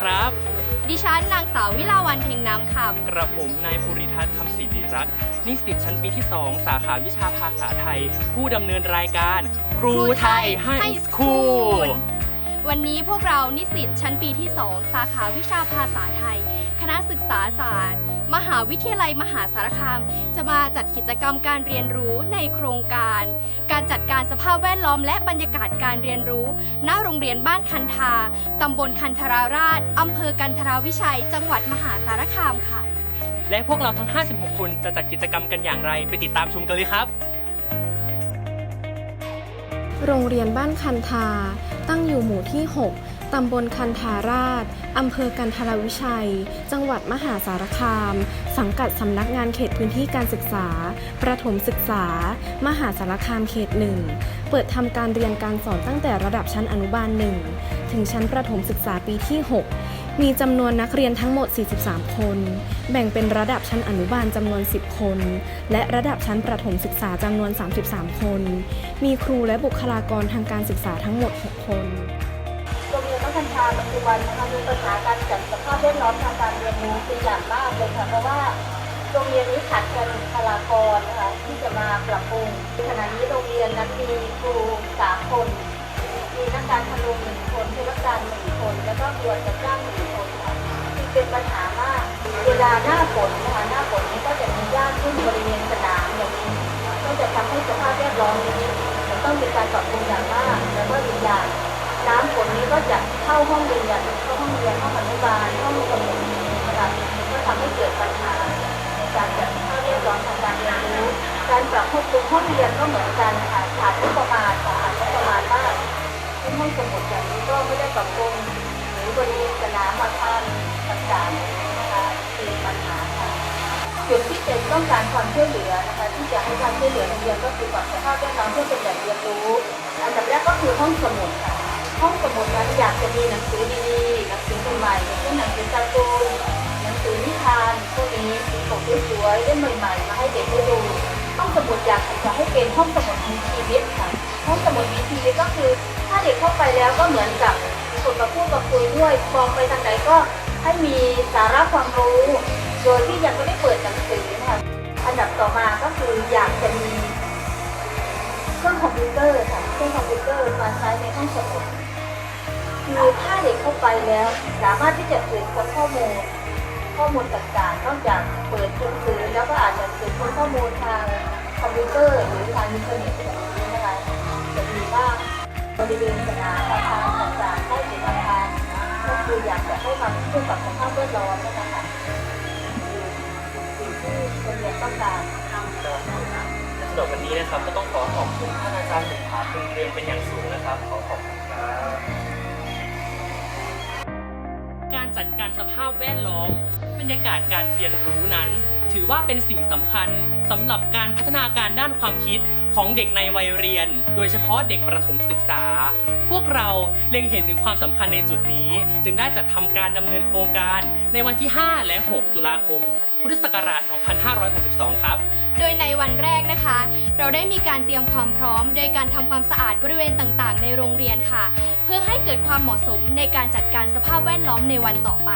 ครับ ดิฉันนางสาววิลาวันเพ็งน้ำคกระผมนายภูริทัศน์คำศรีวิรัตน์นิสิตชั้นปีที่ 2 สาขาวิชาภาษาไทย ผู้ดำเนินรายการ ครูไทยให้สคูลำวันนี้พวกเรานิสิตชั้นปีที่ 2 สาขาวิชาภาษาไทย คณะศึกษาศาสตร์ มหาวิทยาลัยมหาสารคาม จะมาจัดกิจกรรมการเรียนรู้ในโครงการ การจัดการสภาพแวดล้อมและบรรยากาศการเรียนรู้ ณโรงเรียนบ้านคันธาตำบลคันธราราชอำเภอกันทราวิชัย จังหวัดมหาสารคามค่ะ และพวกเราทั้ง 56 คนจะจัดกิจกรรมกันอย่างไร ไปติดตามชมกันเลยครับ โรงเรียนบ้านคันธาตั้งอยู่หมู่ที่ 6 ตำบลคันธาราช อำเภอกันทรวิชัย จังหวัดมหาสารคาม สังกัดสำนักงานเขตพื้นที่การศึกษา ประถมศึกษา มหาสารคามเขตหนึ่ง เปิดทำการเรียนการสอนตั้งแต่ระดับชั้นอนุบาล1ถึงชั้นประถมศึกษาปีที่ 6 มีจำนวนนักเรียนทั้งหมด 43 คน แบ่งเป็นระดับชั้นอนุบาลจำนวน 10 คน และระดับชั้นประถมศึกษาจำนวน 33 คน มีครูและบุคลากรทางการศึกษาทั้งหมด 6 คน ปัจจุบันนะคะมีปัญหาการจัดสภาพแวดล้อมทางการเรียนรู้เป็นอย่างมากเลยค่ะเพราะว่าโรงเรียนนี้ขาดแคลนบุคลากรนะคะที่จะมาปรับปรุงขณะนี้โรงเรียนนั้นมีครูสามคน มีนักการพนุหนึ่งคนธุรการหนึ่งคน แล้วก็ครัวจัดจ้างหนึ่งคนค่ะที่เป็นปัญหามากเวลาหน้าฝนนะคะหน้าฝนนี้ก็จะมีหญ้าขึ้นบริเวณสนามอย่างนี้ก็จะทำให้สภาพแวดล้อมนี้จะต้องมีการปรับปรุงอย่างมากแล้วก็อีกอย่างน้ำฝนนี้ก็จะ เข้าห้องเรียนเข้าห้องเรียนห้องอนุบาลห้องสมุดนะคะก็ทำให้เกิดปัญหาในการจัดข้อเรียกร้องทางการเรียนรู้ การปรับปรุงห้องเรียนก็เหมือนกันค่ะขาดงบประมาณขาดงบประมาณมากที่ห้องสมุดอย่างนี้ก็ไม่ได้ปรับปรุงหรือบริเวณสนามอาคารต่างๆนะคะเป็นปัญหาค่ะจุดที่เป็นต้องการความช่วยเหลือนะคะที่จะให้ความช่วยเหลือโรงเรียนก็คือปรับสภาพแวดล้อมเพื่อเป็นแหล่งเรียนรู้ อันดับแรกก็คือห้องสมุดค่ะ ห้องสมุดนั้นอยากจะมีหนังสือดีๆหนังสือใหม่ๆเช่นหนังสือการ์ตูนหนังสือนิทานพวกนี้สีปกสวยๆเล่มใหม่ๆมาให้เด็กได้ดูห้องสมุดอยากจะให้เป็นห้องสมุดมีชีวิตค่ะห้องสมุดมีชีวิตก็คือ ถ้าเด็กเข้าไปแล้วก็เหมือนกับคนมาพูดมาคุยด้วยมองไปทางไหนก็ให้มีสาระความรู้ โดยที่ยังไม่ได้เปิดหนังสือนะคะอันดับต่อมาก็คืออยากจะมีเครื่องคอมพิวเตอร์ค่ะเครื่องคอมพิวเตอร์มาใช้ในห้องสมุด คือถ้าเด็กเข้าไปแล้ว สามารถที่จะสืบค้นข้อมูล ข้อมูลต่างๆ นอกจากเปิดหนังสือแล้วก็อาจจะสืบค้นข้อมูลทางคอมพิวเตอร์หรือทางอินเทอร์เน็ตแบบนี้นะคะจะดีมากบริเวณสนามอาคารต่างๆใต้ตึกอาคารก็คืออยากจะให้มันคู่กับสภาพแวดล้อมนะคะสิ่งที่โรงเรียนต้องการสำหรับวันนี้นะครับก็ต้องขอขอบคุณท่านอาจารย์สุภาพึงเรียนเป็นอย่างสูงนะครับขอขอบคุณ การจัดการสภาพแวดล้อม บรรยากาศการเรียนรู้นั้น ถือว่าเป็นสิ่งสำคัญสำหรับการพัฒนาการด้านความคิดของเด็กในวัยเรียน โดยเฉพาะเด็กประถมศึกษา พวกเราเล็งเห็นถึงความสำคัญในจุดนี้ จึงได้จัดทำการดำเนินโครงการในวันที่ 5 และ 6 ตุลาคม พุทธศักราช 2562 ครับโดยในวันแรกนะคะ เราได้มีการเตรียมความพร้อม โดยการทำความสะอาดบริเวณต่างๆ ในโรงเรียนค่ะ พื่อให้เกิดความเหมาะสมในการจัดการสภาพแวดล้อมในวันต่อไป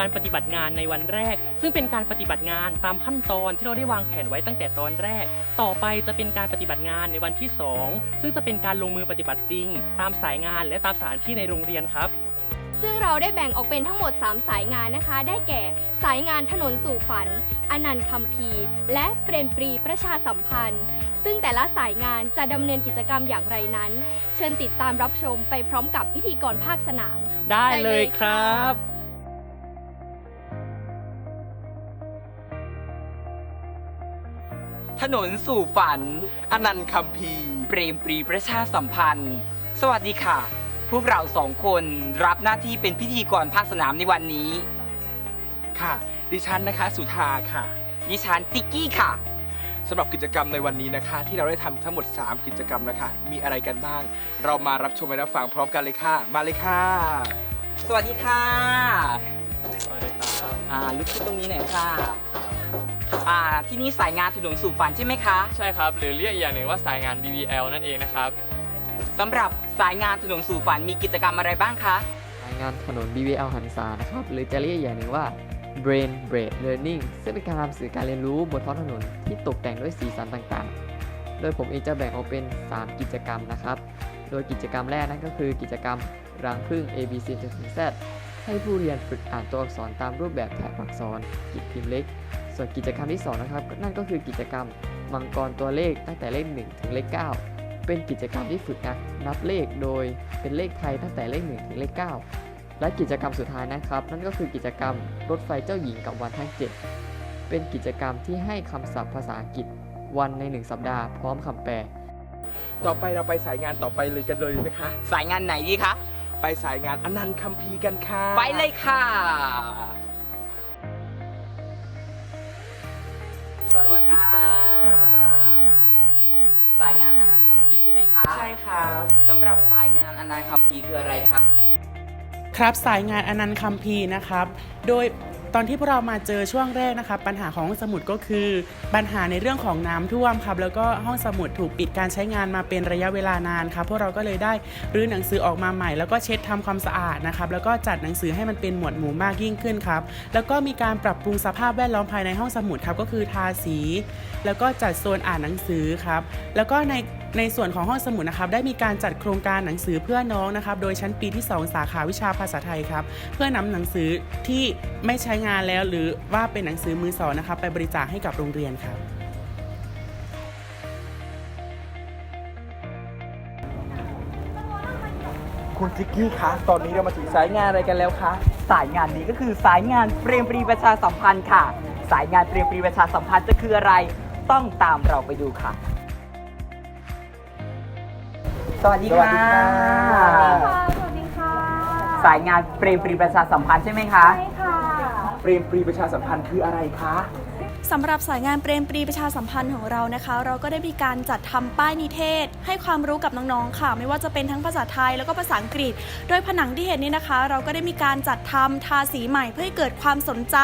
กการปฏิบัติงานในวันแรก ซึ่งเป็นการปฏิบัติงานตามขั้นตอนที่เราได้วางแผนไว้ตั้งแต่ตอนแรก ต่อไปจะเป็นการปฏิบัติงานในวันที่ 2 ซึ่งจะเป็นการลงมือปฏิบัติจริง ตามสายงานและตามสถานที่ในโรงเรียนครับซึ่งเราได้แบ่งออกเป็นทั้งหมด 3 สายงานนะคะ ได้แก่ สายงานถนนสู่ฝัน อนันต์คัมภีร์และเปรมปรีประชาสัมพันธ์ ซึ่งแต่ละสายงานจะดำเนินกิจกรรมอย่างไรนั้น เชิญติดตามรับชมไปพร้อมกับพิธีกรภาคสนาม ได้ได้เลเลยยครัครับ ถนนสู่ฝัน อนันต์คัมภีร์เปรมปรีประชาสัมพันธ์ สวัสดีค่ะ พวกเราสองคนรับหน้าที่เป็นพิธีกรภาคสนามในวันนี้ ค่ะ ดิฉันนะคะสุธาค่ะ ดิฉันติ๊กกี้ค่ะ สำหรับกิจกรรมในวันนี้นะคะ ที่เราได้ทำทั้งหมด 3 กิจกรรมนะคะ มีอะไรกันบ้าง เรามารับชมและรับฟังพร้อมกันเลยค่ะ มาเลยค่ะ สวัสดีค่ะ อ่าลุกขึ้นตรงนี้หน่อยค่ะ อ่าที่นี่สายงานถนนสู่ฝันใช่ไหมคะ ใช่ครับ หรือเรียกอีกอย่างหนึ่งว่าสายงาน BBL นั่นเองนะครับ สำหรับสายงานถนนสู่ฝันมีกิจกรรมอะไรบ้างคะ รายงานถนน BBL หันษานะครับ หรือจะเรียกอีกอย่างหนึ่งว่า Brain Braid Learning ซึ่งเป็นการนำสื่อการเรียนรู้บนท้องถนนที่ตกแต่งด้วยสีสันต่างๆ โดยผมเองจะแบ่งออกเป็น 3 กิจกรรมนะครับ โดยกิจกรรมแรกนั่นก็คือกิจกรรมรังผึ้ง A B C จนถึง Z ให้ผู้เรียนฝึกอ่านตัวอักษรตามรูปแบบแถบอักษรกิจพิมพ์เล็ก ส่วนกิจกรรมที่2นะครับนั่นก็คือกิจกรรมมังกรตัวเลขตั้งแต่เลข 1 ถึงเลข 9 เป็นกิจกรรมที่ฝึกนักนับเลขโดยเป็นเลขไทยตั้งแต่เลข 1 ถึงเลข 9 และกิจกรรมสุดท้ายนะครับ นั่นก็คือกิจกรรมรถไฟเจ้าหญิงกับวันทั้ง 7 เป็นกิจกรรมที่ให้คำศัพท์ภาษาอังกฤษวันใน 1 สัปดาห์พร้อมคำแปล ต่อไปเราไปสายงานต่อไปเลยกันเลยนะคะ สายงานไหนดีคะ ไปสายงานอนันต์คัมภีร์กันค่ะ ไปเลยค่ะ สวัสดีค่ะ สายงานอนันต์คัมภีร์ใช่ไหมคะใช่ครับ สำหรับสายงานอนันต์คัมภีร์คืออะไรคะ ครับสายงานอนันต์คัมภีร์นะครับ โดย ตอนที่พวกเรามาเจอช่วงแรกนะครับปัญหาของห้องสมุดก็คือ ปัญหาในเรื่องของน้ำท่วมครับแล้วก็ห้องสมุดถูกปิดการใช้งานมาเป็นระยะเวลานานครับพวกเราก็เลยได้รื้อหนังสือออกมาใหม่ แล้วก็เช็ดทำความสะอาดนะครับแล้วก็จัดหนังสือให้มันเป็นหมวดหมู่มากยิ่งขึ้นครับแล้วก็มีการปรับปรุงสภาพแวดล้อมภายในห้องสมุดครับก็คือทาสี แล้วก็จัดโซนอ่านหนังสือครับแล้วก็ใน ในส่วนของห้องสมุดนะครับได้มีการจัดโครงการหนังสือเพื่อน้องนะครับโดยชั้นปีที่ 2 สาขาวิชาภาษาไทยครับเพื่อนำหนังสือที่ไม่ใช้งานแล้วหรือว่าเป็นหนังสือมือสองนะครับไปบริจาคให้กับโรงเรียนครับคุณจิกกี้คะ ตอนนี้เรามาถึงสายงานอะไรกันแล้วคะ สายงานนี้ก็คือสายงานเปรมปรีประชาสัมพันธ์ค่ะ สายงานเปรมปรีประชาสัมพันธ์จะคืออะไร ต้องตามเราไปดูค่ะ สวัสดีค่ะ สวัสดีค่ะ สายงานเปรมปรีประชาสัมพันธ์ใช่ไหมคะ ใช่ค่ะ เปรมปรีประชาสัมพันธ์คืออะไรคะ สำหรับสายงานเปรมปรีประชาสัมพันธ์ของเรานะคะ เราก็ได้มีการจัดทำป้ายนิเทศ ให้ความรู้กับน้องๆค่ะ ไม่ว่าจะเป็นทั้งภาษาไทยแล้วก็ภาษาอังกฤษ โดยผนังที่เห็นนี้นะคะ เราก็ได้มีการจัดทำทาสีใหม่เพื่อให้เกิดความสนใจ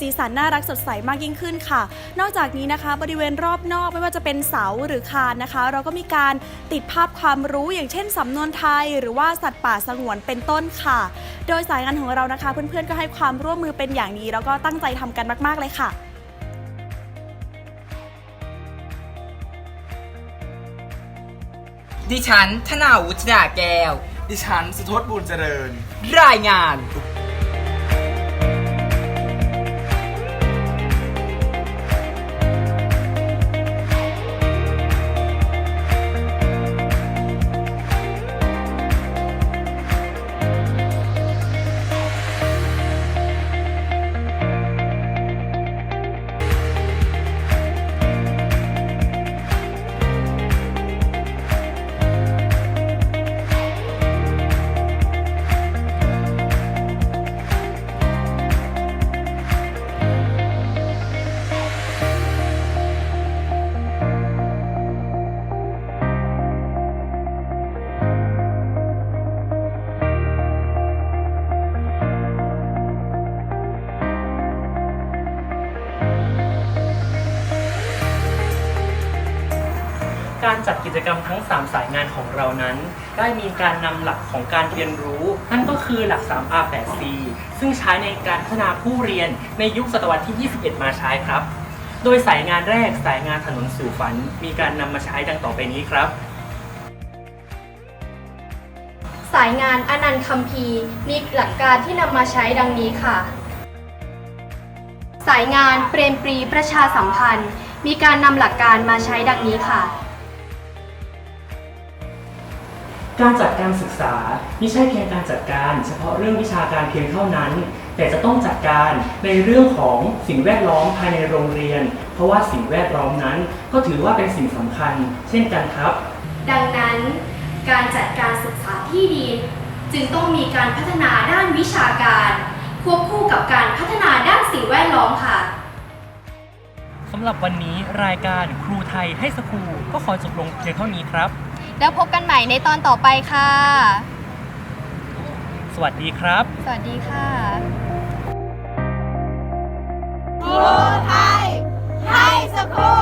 สีสันน่ารักสดใสมากยิ่งขึ้นค่ะ นอกจากนี้นะคะ บริเวณรอบนอกไม่ว่าจะเป็นเสาหรือคานนะคะ เราก็มีการติดภาพความรู้อย่างเช่นสำนวนไทย หรือว่าสัตว์ป่าสงวนเป็นต้นค่ะ โดยสายงานของเรานะคะ เพื่อนๆก็ให้ความร่วมมือเป็นอย่างดีแล้วก็ตั้งใจทำกันมาก ๆเลยค่ะ ดิฉันธนาวุฒิดาแก้ว ดิฉันสุทศบุญเจริญ รายงาน การจัดกิจกรรมทั้ง 3 สายงานของเรานั้น ได้มีการนำหลักของการเรียนรู้ นั่นก็คือหลัก 3R8C ซึ่งใช้ในการพัฒนาผู้เรียนในยุคศตวรรษที่ 21 มาใช้ครับ โดยสายงานแรกสายงานถนนสู่ฝัน มีการนำมาใช้ดังต่อไปนี้ครับสายงานอนันต์คัมภีร์มีหลักการที่นำมาใช้ดังนี้ค่ะ สายงานเปรมปรีประชาสัมพันธ์ มีการนำหลักการมาใช้ดังนี้ค่ะ การจัดการศึกษาไม่ใช่เพียงการจัดการเฉพาะเรื่องวิชาการเพียงเท่านั้น แต่จะต้องจัดการในเรื่องของสิ่งแวดล้อมภายในโรงเรียน เพราะว่าสิ่งแวดล้อมนั้น ก็ถือว่าเป็นสิ่งสำคัญ เช่นกันครับ ดังนั้น การจัดการศึกษาที่ดี จึงต้องมีการพัฒนาด้านวิชาการ ควบคู่กับการพัฒนาด้านสิ่งแวดล้อมค่ะสำหรับวันนี้รายการครูไทยให้สครูก็ขอจบลงเพียงเท่านี้ครับ แล้วพบกันใหม่ในตอนต่อไปค่ะ สวัสดีครับ สวัสดีค่ะครูไทยให้สกู